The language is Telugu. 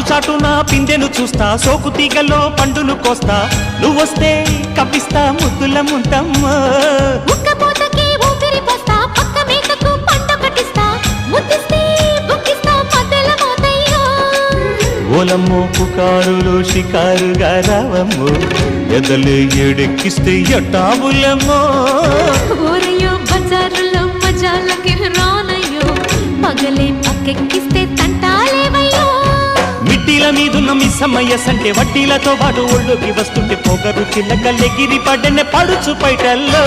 చాటున పిందెను చూస్తా సోకు తీగలో పండును కోస్తా. నువ్వొస్తే కప్పిస్తా ముద్దుల ముంతమ్మా ఓలమ్మో పుకారులు షికారుగా రావమ్మో. ఎదలు ఎడెక్కిస్తే ఎట్టాబులమ్మో ఊరయ్యో బజారులో మజాలకి రానయ్యో పగలే పక్కెక్కిస్తే మిట్టిల మీదున్న మిస్సమ్మయ్య సంటే వడ్డీలతో పాటు ఒళ్ళుకి వస్తుంటే పొగరు చిల్లకల్లెగిరి పడ్డనే పడుచు పైటల్లో.